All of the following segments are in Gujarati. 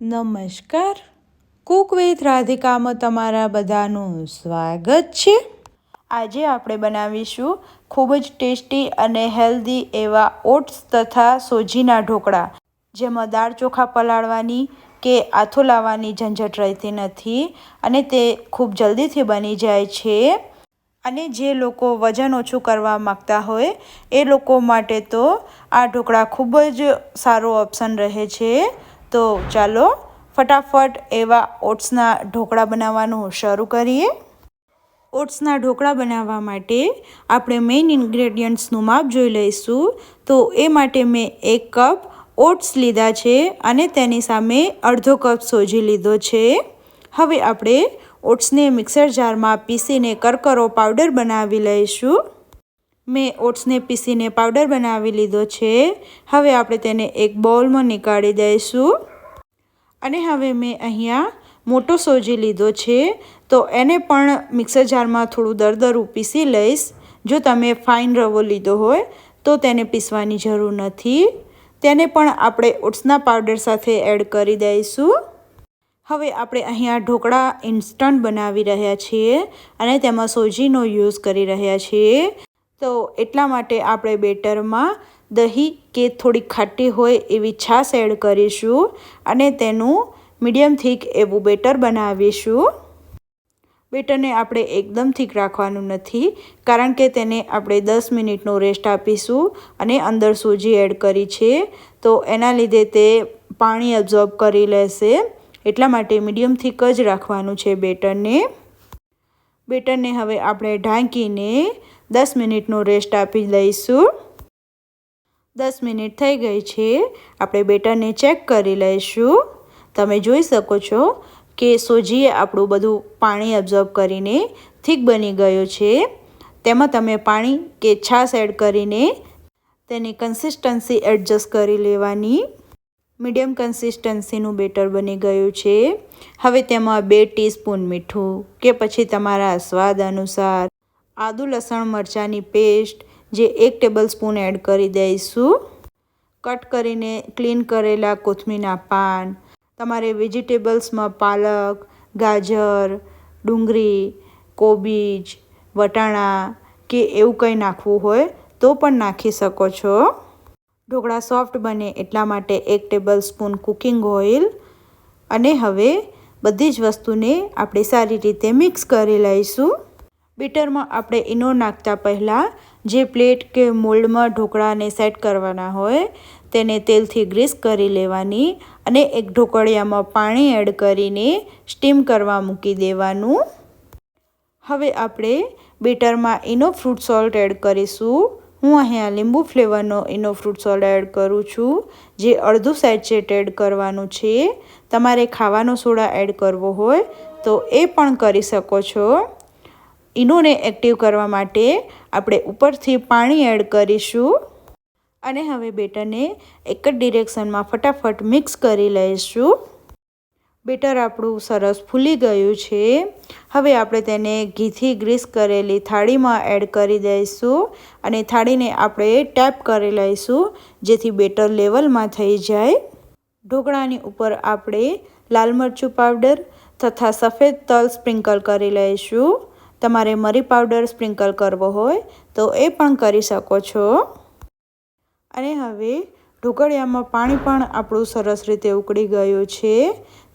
નમસ્કાર. કુક વિથ રાધિકામાં તમારા બધાનું સ્વાગત છે. આજે આપણે બનાવીશું ખૂબ જ ટેસ્ટી અને હેલ્ધી એવા ઓટ્સ તથા સોજીના ઢોકળા, જેમાં દાળ ચોખા પલાળવાની કે આથો લાવવાની ઝંઝટ રહેતી નથી અને તે ખૂબ જલ્દીથી બની જાય છે. અને જે લોકો વજન ઓછું કરવા માગતા હોય, એ લોકો માટે તો આ ઢોકળા ખૂબ જ સારો ઓપ્શન રહે છે. તો ચાલો ફટાફટ એવા ઓટ્સના ઢોકળા બનાવવાનું શરૂ કરીએ. ઓટ્સના ઢોકળા બનાવવા માટે આપણે મેઇન ઇન્ગ્રેડિયન્ટ્સનું માપ જોઈ લઈશું. તો એ માટે મેં એક કપ ઓટ્સ લીધા છે અને તેની સામે અડધો કપ સોજી લીધો છે. હવે આપણે ઓટ્સને મિક્સર જારમાં પીસીને કરકરો પાવડર બનાવી લઈશું. મેં ઓટ્સને પીસીને પાવડર બનાવી લીધો છે. હવે આપણે તેને એક બાઉલમાં નીકાળી દઈશું. અને હવે મેં અહીંયા મોટો સોજી લીધો છે. તો એને પણ મિક્સર જારમાં થોડું દરદરું પીસી લઈશ. જો તમે ફાઇન રવો લીધો હોય, તો તેને પીસવાની જરૂર નથી. તેને પણ આપણે ઓટ્સના પાવડર સાથે એડ કરી દઈશું. હવે આપણે અહીંયા ઢોકળા ઇન્સ્ટન્ટ બનાવી રહ્યા છીએ અને તેમાં સોજીનો યુઝ કરી રહ્યા છીએ. તો એટલા માટે આપણે બેટરમાં દહીં કે થોડી ખાટી હોય એવી છાશ એડ કરીશું અને તેનું મીડિયમ થીક એવું બેટર બનાવીશું. બેટરને આપણે એકદમ થીક રાખવાનું નથી કારણ કે તેને આપણે દસ મિનિટનો રેસ્ટ આપીશું અને અંદર સૂજી એડ કરી છે. તો એના લીધે તે પાણી એબ્ઝોર્બ કરી લેશે. એટલા માટે મીડિયમ થીક જ રાખવાનું છે બેટરને. બેટરને હવે આપણે ઢાંકીને દસ મિનિટનો રેસ્ટ આપી લઈશું દસ મિનિટ થઈ ગઈ છે. આપણે બેટરને ચેક કરી લઈશું. તમે જોઈ શકો છો કે સોજીએ આપણું બધું પાણી એબ્ઝોર્બ કરીને થીક બની ગયું છે. તેમાં તમે પાણી કે છાશ એડ કરીને તેની કન્સિસ્ટન્સી એડજસ્ટ કરી લેવાની. મીડિયમ કન્સિસ્ટન્સીનું બેટર બની ગયું છે. હવે તેમાં બે ટીસ્પૂન મીઠું કે પછી તમારા સ્વાદ અનુસાર આદુ, લસણ, મરચાંની પેસ્ટ જે એક ટેબલ સ્પૂન એડ કરી દઈશું. કટ કરીને ક્લીન કરેલા કોથમીના પાન, તમારે વેજીટેબલ્સમાં પાલક, ગાજર, ડુંગળી, કોબીજ, વટાણા કે એવું કંઈ નાખવું હોય તો પણ નાખી શકો છો. ઢોકળા સોફ્ટ બને એટલા માટે એક ટેબલ સ્પૂન કુકિંગ ઓઇલ અને હવે બધી જ વસ્તુને આપણે સારી રીતે મિક્સ કરી લઈશું. બીટરમાં આપણે ઈનો નાખતા પહેલાં જે પ્લેટ કે મોલ્ડમાં ઢોકળાને સેટ કરવાના હોય તેને તેલથી ગ્રીસ કરી લેવાની અને એક ઢોકળિયામાં પાણી એડ કરીને સ્ટીમ કરવા મૂકી દેવાનું. હવે આપણે બીટરમાં ઇનો ફ્રૂટ સોલ્ટ એડ કરીશું. હું અહીંયા લીંબુ ફ્લેવરનો ઇનો ફ્રૂટ સોલ્ટ એડ કરું છું, જે અડધું સેચેટ એડ કરવાનું છે. તમારે ખાવાનો સોડા એડ કરવો હોય તો એ પણ કરી શકો છો. ઇનોને એક્ટિવ કરવા માટે આપણે ઉપરથી પાણી એડ કરીશું. અને હવે બેટરને એક જ ડિરેક્શનમાં ફટાફટ મિક્સ કરી લઈશું. બેટર આપણું સરસ ફૂલી ગયું છે. હવે આપણે તેને ઘીથી ગ્રીસ કરેલી થાળીમાં એડ કરી દઈશું અને થાળીને આપણે ટેપ કરી લઈશું, જેથી બેટર લેવલમાં થઈ જાય. ઢોકળાની ઉપર આપણે લાલ મરચું પાવડર તથા સફેદ તલ સ્પ્રિંકલ કરી લઈશું. તમારે મરી પાવડર સ્પ્રિંકલ કરવો હોય તો એ પણ કરી શકો છો. અને હવે ઢોકળિયામાં પાણી પણ આપણું સરસ રીતે ઉકળી ગયું છે.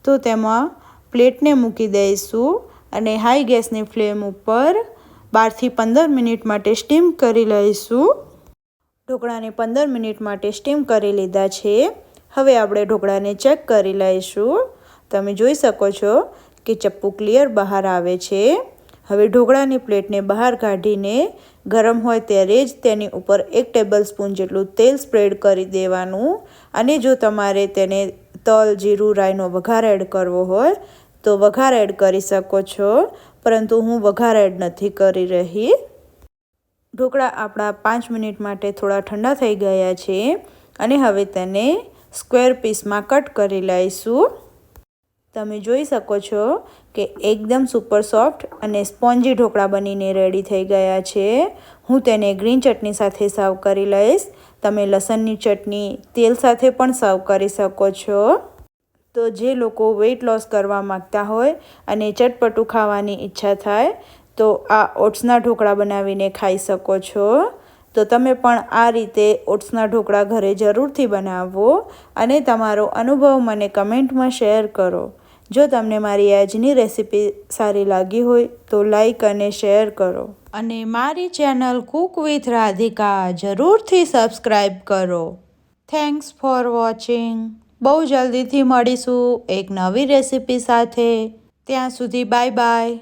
તો તેમાં પ્લેટને મૂકી દઈશું અને હાઈ ગેસની ફ્લેમ ઉપર બારથી પંદર મિનિટ માટે સ્ટીમ કરી લઈશું. ઢોકળાને પંદર મિનિટ માટે સ્ટીમ કરી લીધા છે. હવે આપણે ઢોકળાને ચેક કરી લઈશું. તમે જોઈ શકો છો કે ચપ્પુ ક્લિયર બહાર આવે છે. હવે ઢોકળાની પ્લેટને બહાર કાઢીને ગરમ હોય ત્યારે જ તેની ઉપર એક ટેબલ સ્પૂન જેટલું તેલ સ્પ્રેડ કરી દેવાનું. અને જો તમારે તેને તલ, જીરું, રાઈનો વઘાર એડ કરવો હોય તો વઘાર એડ કરી શકો છો, પરંતુ હું વઘાર એડ નથી કરી રહી. ઢોકળા આપણા પાંચ મિનિટ માટે થોડા ઠંડા થઈ ગયા છે અને હવે તેને સ્ક્વેર પીસમાં કટ કરી લઈશું. તમે જોઈ શકો છો કે એકદમ સુપર સોફ્ટ અને સ્પોન્જી ઢોકળા બનીને રેડી થઈ ગયા છે. હું તેને ગ્રીન ચટણી સાથે સર્વ કરી લઈશ. તમે લસણની ચટણી તેલ સાથે પણ સર્વ કરી શકો છો. તો જે લોકો વેઇટ લોસ કરવા માગતા હોય અને ચટપટું ખાવાની ઈચ્છા થાય, તો આ ઓટ્સના ઢોકળા બનાવીને ખાઈ શકો છો. તો તમે પણ આ રીતે ઓટ્સના ઢોકળા ઘરે જરૂરથી બનાવો અને તમારો અનુભવ મને કમેન્ટમાં શેર કરો. જો તમને મારી આજની રેસીપી સારી લાગી હોય તો લાઈક અને શેર કરો. અને મારી ચેનલ કુક વિથ રાધિકા જરૂરથી સબસ્ક્રાઈબ કરો. Thanks for watching. બહુ જલ્દીથી મળીશું એક નવી રેસીપી સાથે. ત્યાં સુધી બાય બાય.